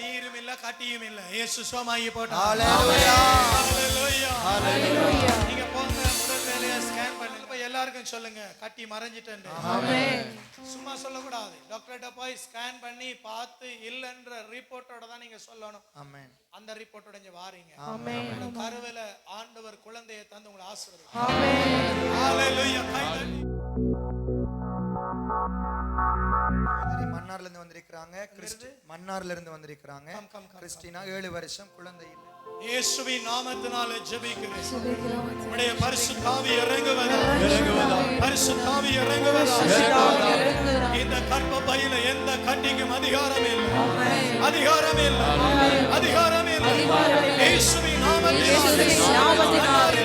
நீரும் இல்ல கட்டியும் இல்ல இயேசு சுகமாகி போட்டார். ஹalleluya. Hallelujah. நீங்க போங்க முதல் வேலையா ஸ்கேன் பண்ணுங்க. இப்ப எல்லாருக்கும் சொல்லுங்க கட்டி மறைஞ்சிட்டேன் சும்மா சொல்லக்கூடாது. டாக்டர்கிட்ட போய் ஸ்கேன் பண்ணி பார்த்து இல்லைன்ற ரிப்போர்ட்டோட தான் நீங்க சொல்லணும். ஆமென். அந்த ரிப்போர்ட்டோட இங்க வாரீங்க. உங்க கருவில ஆண்டவர் குழந்தையை தந்து உங்களை ஆசீர்வதிப்பார். தட்டி. சகோதரி மன்னார்ல இருந்து வந்திருக்கிறாங்க. கிறிஸ்டி மன்னார்ல இருந்து வந்திருக்கிறாங்க. கிறிஸ்டினா ஏழு வருஷம் குழந்தை இல்லை. இயேசுவின் நாமத்தினாலே ஜெபிக்கிறேன். உடைய பரிசுத்தாவி இறங்குவதா? பரிசுத்தாவி இறங்குவதா? இந்த கற்ப பையில எந்த கட்டிக்கும் அதிகாரம் இல்லை. அதிகாரம் இல்லை. அதிகாரம் இல்லை. இயேசுவின் நாமத்தினாலே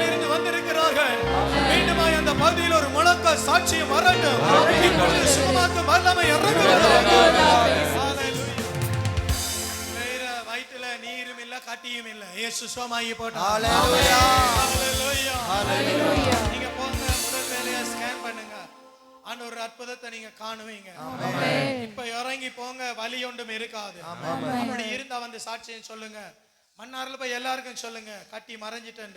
பகுதியில் ஒரு முழக்க சாட்சியம் வரட்டும் இப்பொழுது சுகமாக்கும் வல்லமை வயிற்றுல நீரும் இல்ல கட்டியும் இல்ல. சுகமாகி Hallelujah. நீங்க போங்க முதல் வேலையா ஸ்கேன் பண்ணுங்க. ஆண்டு ஒரு அற்புதத்தை நீங்க காணுவீங்க. இப்ப இறங்கி போங்க வலி ஒன்றும் இருக்காது. அப்படி இருந்தா வந்து சாட்சியம் சொல்லுங்க. மன்னார்ல போய் எல்லாருக்கும் சொல்லுங்க கட்டி மறைஞ்சிட்டேன்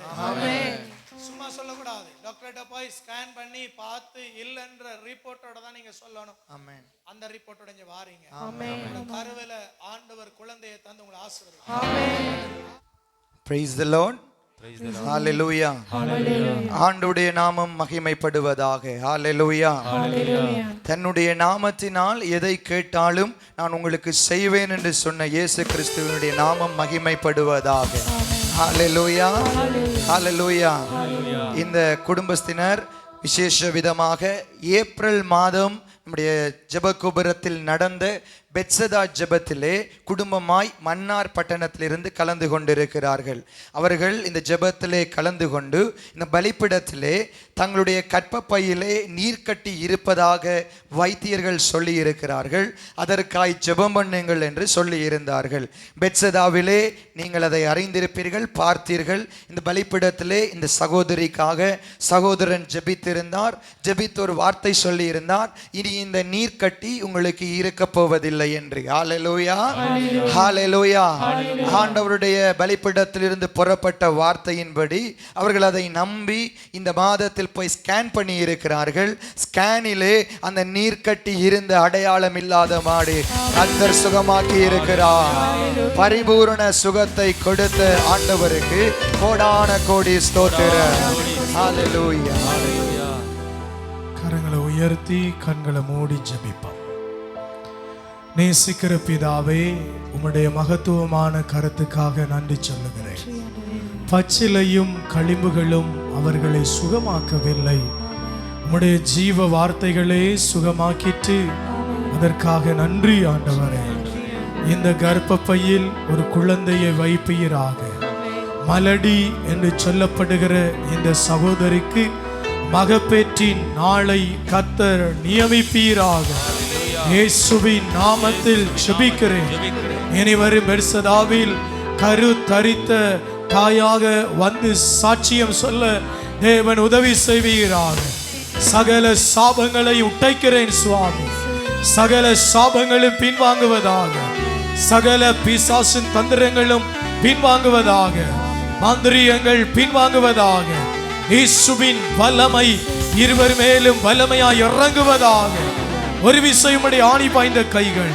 சும்மா சொல்லக்கூடாது. டாக்டர்கிட்ட போய் ஸ்கேன் பண்ணி பார்த்து இல்லைன்ற ரிப்போர்ட்டோட தான் நீங்க சொல்லணும். அந்த ரிப்போர்ட்டோட இங்க வாரீங்க. கருவில ஆண்டவர் குழந்தையை தந்து உங்களை praise the lord. ஹalleluya ஆண்டுடைய நாமம் மகிமைப்படுவதாக. தன்னுடைய நாமத்தினால் எதை கேட்டாலும் நான் உங்களுக்கு செய்வேன் என்று சொன்ன இயேசு கிறிஸ்துவனுடைய நாமம் மகிமைப்படுவதாக. இந்த குடும்பத்தினர் விசேஷ விதமாக ஏப்ரல் மாதம் நம்முடைய ஜெபகுபுரத்தில் நடந்த பெட்சதா ஜெபத்திலே குடும்பமாய் மன்னார் பட்டணத்திலிருந்து கலந்து கொண்டிருக்கிறார்கள். அவர்கள் இந்த ஜெபத்திலே கலந்து கொண்டு இந்த பலிப்பிடத்திலே தங்களுடைய கற்பப்பையிலே நீர் கட்டி இருப்பதாக வைத்தியர்கள் சொல்லி இருக்கிறார்கள் அதற்காய் ஜெபம் பண்ணுங்கள் என்று சொல்லி இருந்தார்கள் பெட்சதாவிலே நீங்கள் அதை அறிந்திருப்பீர்கள் பார்த்தீர்கள். இந்த பலிப்பிடத்திலே இந்த சகோதரிக்காக சகோதரன் ஜெபித்திருந்தார். ஜெபித்து ஒரு வார்த்தை சொல்லி இருந்தார் இனி இந்த நீர் கட்டி உங்களுக்கு இருக்கப் போவதில்லை. என்று. ஹalleluya ஹalleluya ஆண்டவருடைய பலிப்பிடத்திலிருந்து புறப்பட்ட வார்த்தையின்படி அவர்கள் அதை நம்பி இந்த மாதத்தில் போய் ஸ்கேன் பண்ணி இருக்கிறார்கள் ஸ்கேனிலே அந்த நீர் கட்டி இருந்த அடையாளம் இல்லாத மாடு கர்த்தர் சுகமாக்கி இருக்கிறார். பரிபூரண சுகத்தை கொடுத்த ஆண்டவருக்கு கோடான கோடி ஸ்தோத்திர கரங்களை உயர்த்தி கண்களை மூடி ஜெபிப்போம். நேசிக்கிற பிதாவே உம்முடைய மகத்துவமான கருத்துக்காக நன்றி சொல்லுகிறேன். பச்சிலையும் களிம்புகளும் அவர்களை சுகமாக்கவில்லை. உம்முடைய ஜீவ வார்த்தைகளே சுகமாக்கிட்டு அதற்காக நன்றி ஆண்டவரே. இந்த கர்ப்பப்பையில் ஒரு குழந்தையை வைப்பீராக. மலடி என்று சொல்லப்படுகிற இந்த சகோதரிக்கு மகப்பேற்றின் நாளை கத்தர் நியமிப்பீராக. இயேசுவின் நாமத்தில் ஜெபிக்கிறேன். இனி வரும் பெர்சதாவில் கரு தரித்த தாயாக வந்து சாட்சியம் சொல்ல தேவன் உதவி செய்வீராக. சகல சாபங்களை உடைக்கிறேன் சுவாமி. சகல சாபங்களும் பின்வாங்குவதாக. சகல பிசாசின் தந்திரங்களும் பின்வாங்குவதாக. மாந்திரியங்கள் பின்வாங்குவதாக. இயேசுவின் வல்லமை இருவர் மேலும் வல்லமையாய் இறங்குவதாக. ஒரு விசையுடைய ஆணி பாய்ந்த கைகள்.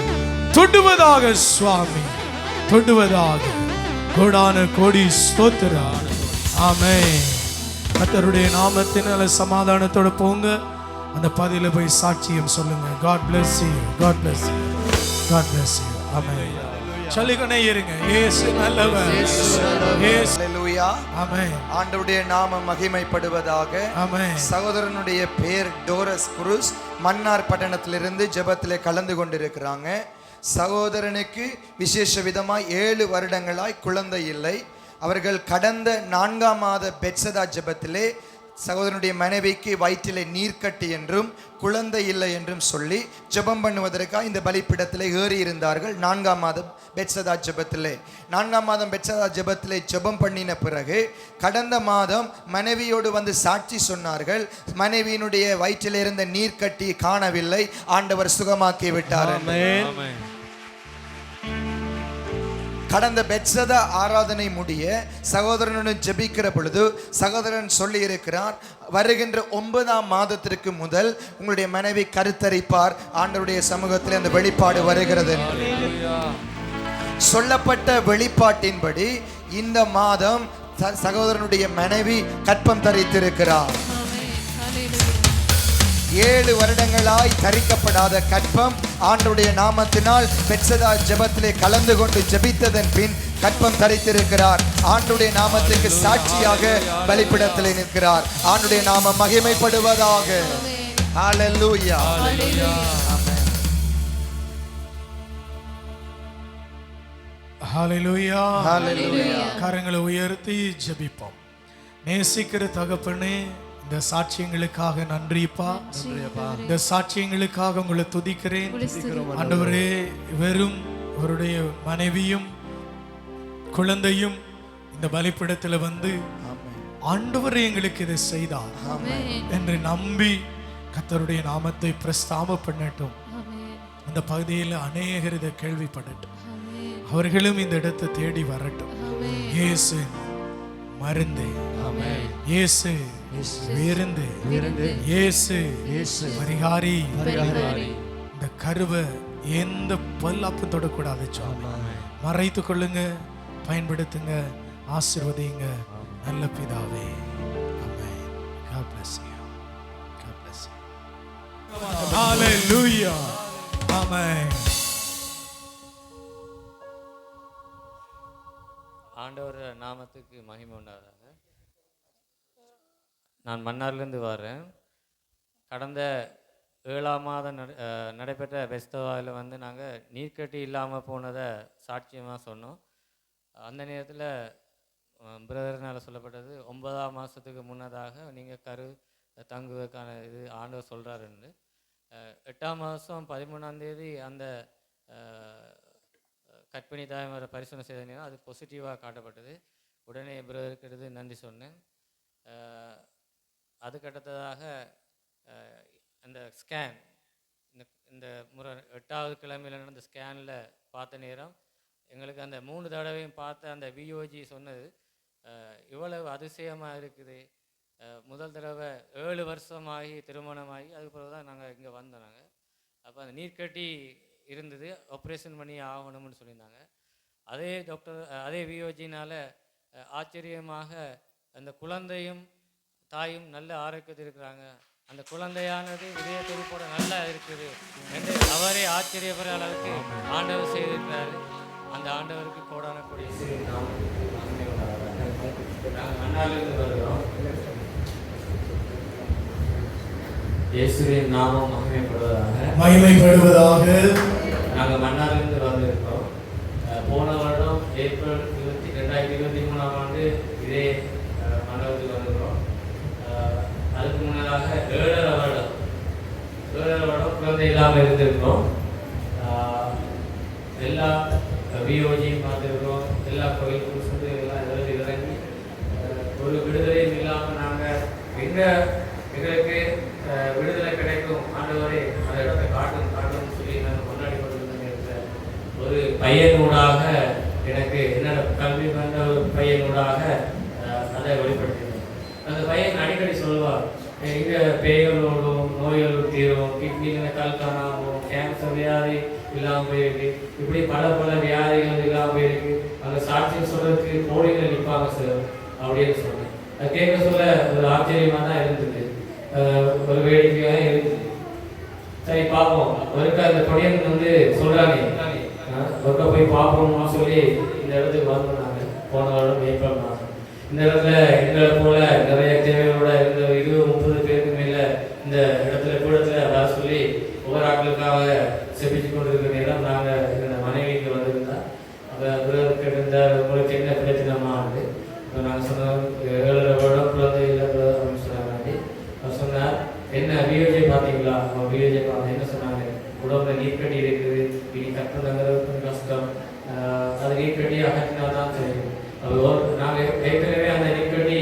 தொடுவதாக சுவாமி. தொடுவதாக. கோடான கோடி ஸ்தோத்திரா ஆமே கத்தருடைய நாமத்தினால சமாதானத்தோட போங்க. அந்த பதில போய் சாட்சியம் சொல்லுங்க. God bless you God bless you God bless you amen. சொல்லிக்கொண்டே இருங்க இயேசு நல்லவர். இயேசு. ஹalleluya ஆமென். ஆண்டவருடைய நாமம் மகிமைப்படுவதாக. ஆமென். சகோதரனுடைய பேர் டோரஸ் குருஸ் மன்னார் பட்டணத்திலிருந்து ஜெபத்திலே கலந்து கொண்டிருக்கிறாங்க. சகோதரனுக்கு விசேஷ விதமாய் ஏழு வருடங்களாய் குழந்தை இல்லை. அவர்கள் கடந்த நான்காம் மாத பெட்சதா ஜெபத்திலே சகோதரனுடைய மனைவிக்கு வயிற்றிலே நீர்க்கட்டி என்றும் குழந்தை இல்லை என்றும் சொல்லி ஜெபம் பண்ணுவதற்காக இந்த பலிப்பிடத்திலே ஏறி இருந்தார்கள். நான்காம் மாதம் பெட்சதா ஜெபத்திலே. நான்காம் மாதம் பெட்சதா ஜெபத்திலே ஜெபம் பண்ணின பிறகு கடந்த மாதம் மனைவியோடு வந்து சாட்சி சொன்னார்கள். மனைவியினுடைய வயிற்றில் இருந்த நீர்க்கட்டி காணவில்லை. ஆண்டவர் சுகமாக்கி விட்டார். கடந்த பெட்சதா ஆராதனை முடிய சகோதரனுடன் ஜெபிக்கிற பொழுது சகோதரன் சொல்லி இருக்கிறார் வருகின்ற ஒன்பதாம் மாதத்திற்கு முதல் உங்களுடைய மனைவி கருத்தரிப்பார் ஆண்டவருடைய சமூகத்தில் அந்த வெளிப்பாடு வருகிறது. சொல்லப்பட்ட வெளிப்பாட்டின்படி இந்த மாதம் சகோதரனுடைய மனைவி கற்பம் தரித்திருக்கிறார் ஏழு வருடங்களாய் தரிக்கப்படாத கற்பம் ஆண்டுடைய நாமத்தினால் பெட்சதா ஜெபத்திலே கலந்து கொண்டு ஜெபித்ததன் பின் கற்பம் தரித்திருக்கிறார். ஆண்டுடைய நாமத்துக்கு சாட்சியாக பலிப்பிடத்திலே நிற்கிறார். ஆண்டுடைய நாமம் மகிமைப்படுவதாக. கரங்களை உயர்த்தி ஜெபிப்போம். நேசிக்கிற தகப்பனே இந்த சாட்சியங்களுக்காக நன்றிப்பா. இந்த சாட்சியங்களுக்காக உங்களை துதிக்கிறேன். ஆண்டவரே வெறும் அவருடைய மனைவியும் குழந்தையும் இந்த பலிப்பிடத்தில் வந்து ஆண்டவர் எங்களுக்கு இதை செய்தார். என்று நம்பி கர்த்தருடைய நாமத்தை பிரஸ்தாப பண்ணட்டும் அந்த பகுதியில் அநேகர் இதை கேள்விப்படட்டும். அவர்களும் இந்த இடத்தை தேடி வரட்டும். இயேசு மருந்து. இயேசு விருந்து இயேசு பரிகாரி. இந்த கருவை எந்த பல்லாப்பும் தொடக்கூடாது மறைத்து கொள்ளுங்க பயன்படுத்துங்க ஆசீர்வதிங்க. நல்ல பிதாவே. Hallelujah. Amen. ஆண்டவர் நாமத்துக்கு மகிமை உண்டாதாக நான் மன்னார்லேருந்து வர்றேன் கடந்த ஏழாம் மாதம் நடைபெற்ற பெஸ்தவாவில் வந்து நாங்கள் நீர்க்கட்டி இல்லாமல் போனதை சாட்சியமாக சொன்னோம். அந்த நேரத்தில் பிரதர்னால் சொல்லப்பட்டது ஒன்பதாம் மாதத்துக்கு முன்னதாக நீங்கள் கரு தங்குவதற்கான இது ஆண்டவர் சொல்கிறாருன்னு எட்டாம் மாதம் பதிமூணாந்தேதி அந்த கற்பிணி தாய்மாரை பரிசோதனை செய்த நேரம் அது பாசிட்டிவாக காட்டப்பட்டது. உடனே பிரதருக்கு நன்றி சொன்னேன். அஹ், அதுக்கு அடுத்ததாக அந்த ஸ்கேன் இந்த இந்த முறை எட்டாவது கிழமையில் நடந்த ஸ்கேனில் பார்த்த நேரம் எங்களுக்கு அந்த மூணு தடவையும் பார்த்த அந்த விஓஜி சொன்னது இவ்வளவு அதிசயமாக இருக்குது. முதல் தடவை ஏழு வருஷமாகி திருமணமாகி அதுக்கு பிறகு தான் நாங்கள் இங்கே வந்தோம் நாங்கள் அப்போ அந்த நீர்க்கட்டி இருந்தது ஆப்ரேஷன் பண்ணி ஆகணும்னு சொல்லியிருந்தாங்க. அதே டாக்டர் அதே விஓஜினால் ஆச்சரியமாக அந்த குழந்தையும் தாயும் நல்ல ஆரோக்கியத்தில் இருக்கிறாங்க. அந்த குழந்தையானது இதய துடிப்போட நல்லா இருக்குது என்று அவரே ஆச்சரியப்படுற அளவுக்கு ஆண்டவர் செய்திருக்கிறாரு. அந்த ஆண்டவருக்கு கோடான கொடி. நாங்கள் மன்னாலிருந்து வருகிறோம் இயேசுவின் நாமம் மகிமைப்படுவதாக. மகிமைப்படுவதாக. நாங்கள் மன்னாரிலிருந்து வந்திருக்கோம் அஹ் போன வருடம் ஏப்ரல் இருபத்தி ரெண்டாயிரத்தி இருபத்தி மூணாம் ஆண்டு இதே மண்டபத்துக்கு வந்திருக்கிறோம். அதுக்கு முன்னதாக ஏழரை வருடம் ஏழரை வருடம் குழந்தை இல்லாமல் இருந்திருக்கிறோம். எல்லா விஓஜியும் பார்த்துருக்கிறோம். எல்லா கோயிலுக்கும் சென்று எல்லாம் எழுதி இறங்கி ஒரு விடுதலையும் இல்லாமல் நாங்கள் எங்கே எங்களுக்கு விடுதலை கிடைக்கும் ஆண்டவரை அந்த இடத்தை காட்டும் காட்டும் சொல்லி நாங்கள் கொண்டாடி கொண்டிருந்த ஒரு பையனூடாக எனக்கு என்னோட கல்வி வந்த ஒரு பையனூடாக அதை வெளிப்படுத்த அந்த பையன் அடிக்கடி சொல்லுவார் இங்கே பேய்கள் ஓடும் நோய்கள் தீரும் கிட்னியில் கல் காணாமல் கேன்சர் வியாதி இல்லாமல் போயிருக்கு. இப்படி பல பல வியாதிகள் இல்லாமல் போயிருக்கு. அந்த சாட்சியம் சொல்றதுக்கு கோடியில் நிற்பாங்க சார் அப்படின்னு சொன்னேன். அது கேட்க சொல்ல ஒரு ஆச்சரியமாக தான் இருந்தது. ஒரு வேடிக்கையாக இருந்தது. சரி பார்ப்போம். ஒருக்க அந்த கொடியன் வந்து சொல்கிறாங்க ஒருக்க போய் பார்ப்போம்னு சொல்லி இந்த இடத்துக்கு வந்தோம் நாங்கள் போன வருடம் ஏப்ரல் மாதம். இந்த இடத்துல எங்களை போல நிறைய தேவையோட இருந்த இருபது முப்பது பேருக்கு மேல இந்த இடத்துல கூடத்துல வர சொல்லி ஒவ்வொரு ஆட்களுக்காக செபிச்சு கொண்டிருக்கிற நேரம் நாங்கள் எங்கள் மனைவிக்கு வந்திருந்தா அப்போ பிரதருக்கு இருந்த உங்களுக்கு என்ன பிரச்சனைமா இப்போ நாங்கள் சொன்னோம் ஏழரை வருடம் குழந்தை இல்லை brother அப்படின்னு சொன்னாங்க அவர் சொன்னார் என்ன பியோஜே பார்த்தீங்களா அவன் பியோஜே பார்த்து என்ன சொன்னாங்க உடம்புல நீர்க்கட்டி இருக்குது இனி கட்டுறதுங்கிறது கொஞ்சம் கஷ்டம் ஆஹ் அது நீர்க்கட்டி அகற்றினா தான் தெரியும் அது ஒரு- நாங்க ஏற்கனவே அந்த நீர்க்கட்டி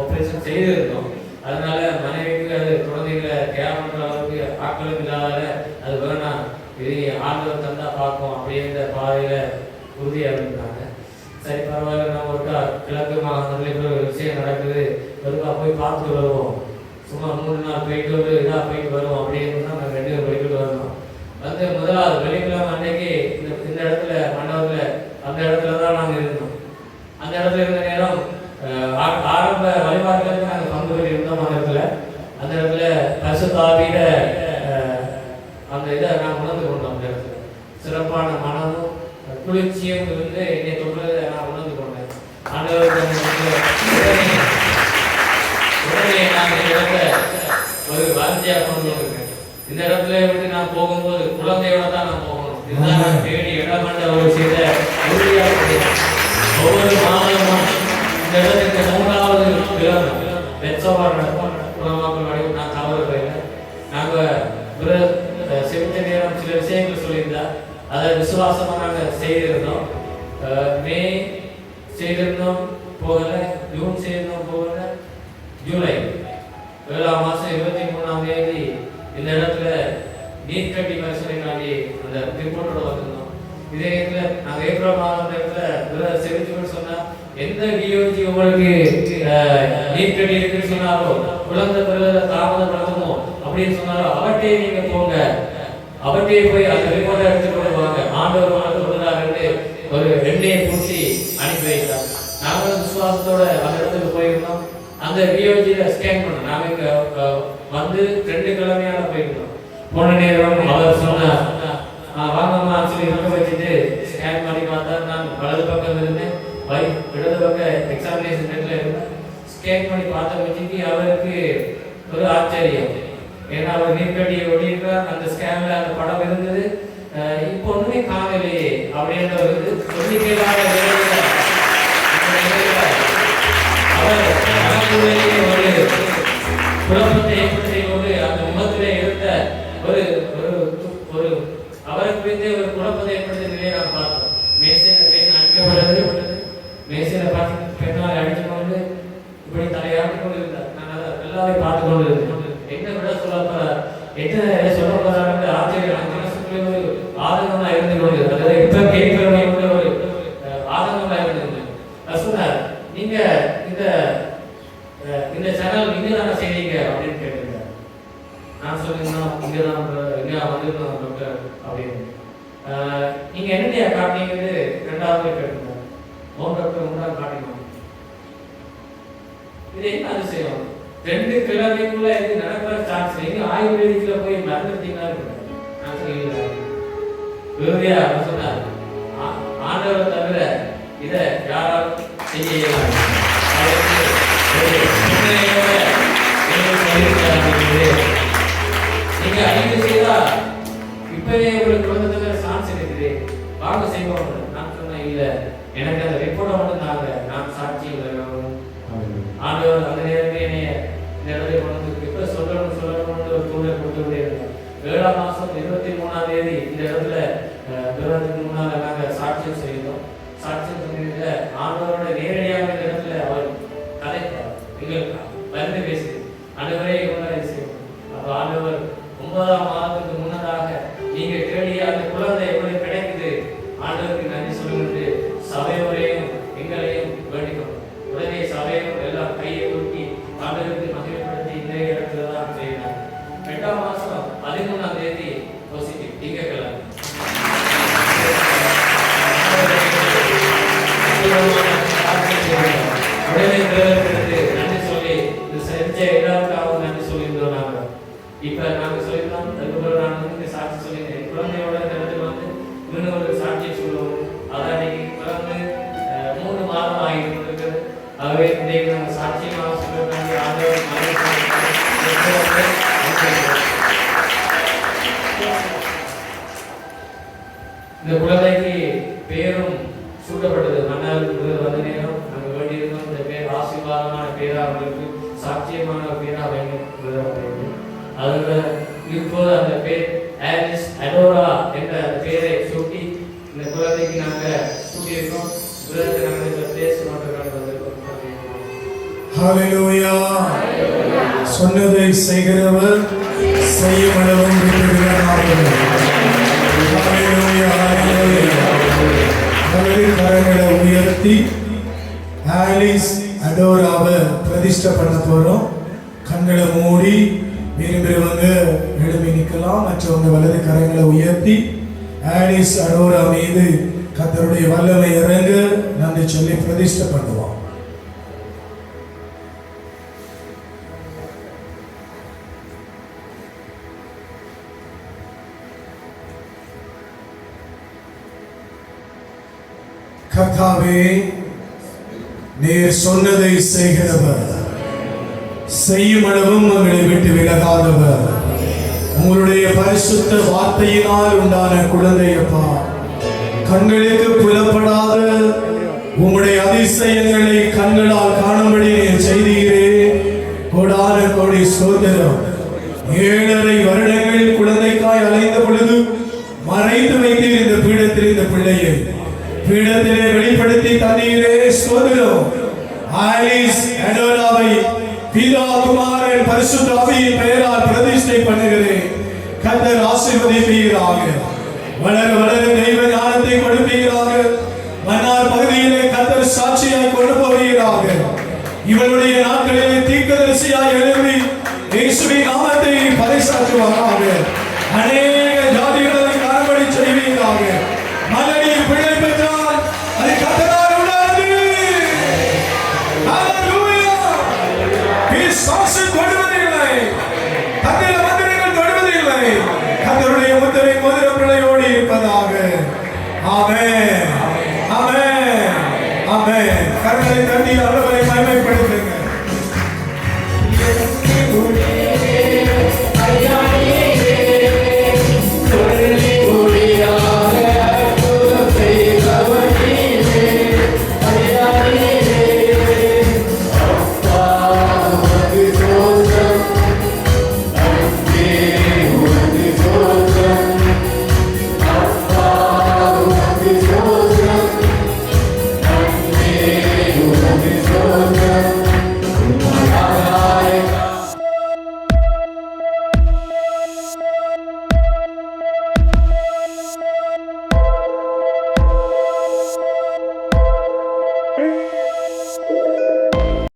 ஆப்ரேஷன் செய்திருந்தோம் அதனால மனைவிக்கு அது குழந்தைகளை கேர் பண்ற அளவுக்கு ஆட்களும் இல்லாத அது வேணாம் இது ஆண்டவர் தந்தா பார்ப்போம் அப்படின்ற பாதையில உறுதியாக இருந்தாங்க சரி பரவாயில்ல நம்ம ஒருக்கா கிழக்கு மாகாணத்தில் இப்படி ஒரு விஷயம் நடக்குது. ஒருக்கா போய் பார்த்துட்டு வருவோம். சும்மா மூணு நாள் போயிட்டு ஒரு இதாக போயிட்டு வருவோம் அப்படின்னு தான் நாங்கள் ரெண்டு பேரும் போயிட்டு வரணும். வந்து முதலாவது வெள்ளிக்கிழமை அன்னைக்கு இந்த இந்த இடத்துல மண்டபத்தில் அந்த இடத்துல தான் நாங்கள் இருந்தோம். அந்த இடத்துல இருந்த நேரம் ஆ- ஆரம்ப வழிபாடுகளுக்கு நாங்கள் பங்கு பெற்று இருந்தோம் அந்த இடத்துல. அந்த இடத்துல பரிசுத்தாவியில தாவிட அந்த இதை நாங்கள் உணர்ந்து கொண்டோம் அந்த இடத்துல சிறப்பான மனமும் குளிர்ச்சியும் இருந்து என்னை தொடுறதை நான் உணர்ந்து கொண்டேன். உடனே நான் இந்த ஒரு வார்த்தையாக கொண்டு வந்திருக்கேன். இந்த இடத்துல விட்டு நான் போகும்போது குழந்தையோட தான் நான் போகணும். இதுதான் நான் தேடி இடம் கண்ட ஒரு விஷயத்தை உறுதியாக ஒவ்வொரு மாதமும் இந்த இடத்துக்கு மூன்றாவது கிழமை வெச்சவாட குணமாக்கல் வரைக்கும் நான் தவறு நாங்கள் செவித்த நேரம் சில விஷயங்கள் சொல்லியிருந்தா அதை விசுவாசமாக நாங்கள் செய்திருந்தோம். மே செய்திருந்தோம் போகல ஜூன் செய்திருந்தோம் போகல ஜூலை. ஏழாம் மாதம் இருபத்தி மூணாம் தேதி இந்த இடத்துல நீட் கட்டி பரிசோதனைக்காண்டி அந்த ரிப்போர்ட்டோட வந்திருந்தோம். இதே இடத்துல நாங்கள் ஏப்ரல் மாதம் இடத்துல செவிச்சு சொன்னால் எந்த டிஓஜி உங்களுக்கு நீர் நீட் கட்டி இருக்குன்னு சொன்னாரோ குழந்தை பிறகு தாமதப்படுத்தமோ அப்படின்னு சொன்னாரோ அவர்கிட்டயே நீங்கள் போங்க. அவர்கிட்டயே போய் அந்த ரிமோட்டை எடுத்துட்டு கொண்டு வாங்க. ஆண்டவர் உனக்கு கொடுக்குறாருன்னு ஒரு எண்ணெயை பூசி அனுப்பி வைத்தார் நாங்களும் விசுவாசத்தோட அந்த இடத்துக்கு போயிருந்தோம். அந்த விஓஜியில் ஸ்கேன் பண்ணோம். நாங்கள் இங்கே வந்து ரெண்டு கிழமையால போயிருந்தோம். போன நேரம் அவர் சொன்னார் வாங்கம்மா சொல்லி இருக்க வச்சுட்டு ஸ்கேன் பண்ணி பார்த்தா நான் வலது பக்கம் இருந்தேன் வை இடது பக்கம் எக்ஸாமினேஷன் சென்டர்ல இருந்தேன் ஸ்கேன் பண்ணி பார்த்த வச்சுக்கு அவருக்கு ஒரு ஆச்சரியம். ஏன்னா அவர் நீர்க்கட்டியை வெளியிட்டார் அந்த ஸ்கேமில் அந்த படம் இருந்தது. இப்போ ஒன்றுமே காணலையே அப்படின்ற ஒரு இது சொல்லிக்கையிலான அவர் ஒரு குழப்பத்தை ஏற்படுத்திய போது அந்த முகத்திலே இருந்த ஒரு ஒரு ஒரு அவரை குறித்து ஒரு குழப்பத்தை ஏற்படுத்திய நிலையை நான் பார்த்தோம் மேசையில பெண் அடிக்கப்பட்டது மேசையில பார்த்து பெண்ணால் அடித்து கொண்டு இப்படி தலையாட்டி கொண்டு இருந்தார் நான் அதை நல்லாவே பார்த்து கொண்டு இருந்தேன் என்ன விட சொல்ல போறார் என்ன சொல்ல போறாங்க ஆச்சரியம் அந்த மனசுக்குள்ளே ஒரு ஆதங்கமா இருந்து கொண்டு அதாவது இப்ப கேட்கிறவங்க ஒரு அஹ், ஆதங்கமா இருந்தது சொன்னார் நீங்க இந்த இந்த சேனல் நீங்க தானே செய்வீங்க அப்படின்னு கேட்டிருந்தார் நான் சொல்லியிருந்தோம் இங்க தான் இங்க வந்திருந்தோம் டாக்டர் அப்படின்னு நீங்க என்னையா காட்டினீங்கன்னு ரெண்டாவது கேட்டிருந்தார் ஓம் டாக்டர் மூணாவது காட்டினோம் இது என்ன அதிசயம் ரெண்டு கிழமைக்குள்ள இது நடக்கிற சான்ஸ் எங்க ஆயுர்வேதிக்ல போய் மறந்துட்டீங்களா நான் சொல்லல இறுதியா அவர் சொன்னார் "ஆ- ஆண்டவரை தவிர இத யாராலும் செய்ய இயலாது. நீங்க ஐந்து செய்தா இப்பவே உங்களுக்கு குழந்தை சான்ஸ் இருக்குது. வாங்க செய்வோம். நான் சொன்னேன் இல்ல. எனக்கு அந்த ரிப்போர்ட்டை மட்டும் தாங்க. நான் சாட்சி ஆண்டவர் அந்த நேரமே என்னைய இந்த இடத்துல கொண்டு வந்து இப்ப சொல்லணும் சொல்லணும்னு ஒரு தூண்டல் கொடுத்து கொண்டே ஏழாம் மாசம் இருபத்தி மூணாம் தேதி இந்த இடத்துல அஹ், விவரத்துக்கு முன்னால நாங்க சாட்சியம் செய்தோம் சாட்சியம் சொன்னதுல ஆண்டவரோட நேரடியாக இந்த இடத்துல அவர் கதைத்தார் எங்களுக்கு வந்து பேசி அனைவரே இவங்க செய்யும் அப்போ ஆண்டவர் ஒன்பதாம் மாதத்துக்கு முன்னதாக நீங்கள் தேடிய அந்த குழந்தை எப்படி ஹalleluya. சொன்னதை செய்கிறவர் செய்யும் அளவும் விட்டுவிடாமல் உயர்த்தி ஆலிஸ் அடோராவை பிரதிஷ்டை பண்ண போறோம். கண்களை மூடி விரும்புகிறவங்க எழுப்பி நிற்கலாம். மற்றவங்க வலது கரங்களை உயர்த்தி ஆலிஸ் அடோரா மீது கத்தருடைய வல்லமை இறங்க நன்றி சொல்லி பிரதிஷ்டை பண்ணுவோம். கர்த்தாவே நீர் சொன்னதை செய்கிறவர். செய்யும் அளவும் உங்களை விட்டு விலகாதவர். உங்களுடைய பரிசுத்த வார்த்தையினால் உண்டான குழந்தையப்பா கண்களுக்கு புலப்படாத உங்களுடைய அதிசயங்களை கண்களால் காணும்படி நீர் செய்தீரே கோடான கோடி சோதனம் ஏழரை வருடங்கள் குழந்தைக்காய் அலைந்த ஆலிஸ் அடோலாவை பிதா குமாரன் பரிசுத்த ஆவியின் பெயரால் பிரதிஷ்டை பண்ணுகிறேன். கத்தர் ஆசீர்வதிப்பீராக. வளர வளர தெய்வ ஞானத்தை கொடுப்பீராக. மன்னார் பகுதியிலே கத்தர் சாட்சியாய் கொண்டு போவீராக இவளுடைய நாட்களிலே தீர்க்கதரிசியாய் எழுப்பி இயேசுவின் நாமத்தை பறைசாற்றுவாராக.